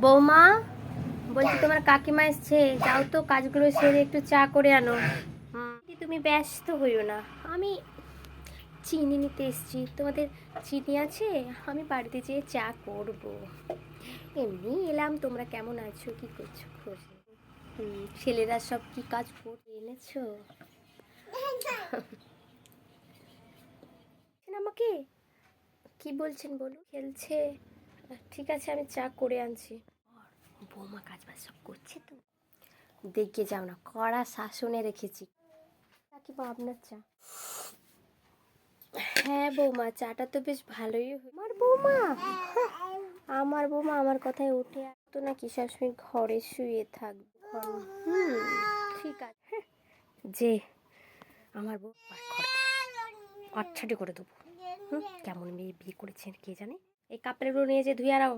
বৌমা বলছি তোমার কাকিমা এসছে যাও তো কাজগুলো সেরে একটু চা করে আনো। তুমি ব্যস্ত হইও না। আমি চিনি নিতে এসছি। তোমাদের চিনি আছে? আমি বাড়িতে যেয়ে চা করব। এমনি এলাম তোমরা কেমন আছো? কি করছ খোঁজ? ছেলেরা সব কি কাজ করে এনেছো? আমাকে? কি বলছেন বলো খেলছে? ঠিক আছে, আমি চা করে আনছি। বৌমা কাজ বাজ সব করছে তো। দেখে যাও না, কড়া শাসনে রেখেছি। কাকিমা আপনার চা? হ্যাঁ বৌমা, চাটা তো বেশ ভালোই আমার বৌমা? আমার বৌমা আমার কথায় উঠে আসতো নাকি সবসময় ঘরে শুয়ে থাকবে। হুম, ঠিক আছে। যে, আমার বউ আচ্ছাটি করে দেবো। কেমন মেয়ে বিয়ে করেছেন কে জানে? এই কাপড়গুলো নিয়ে যে ধুয়ে আরাও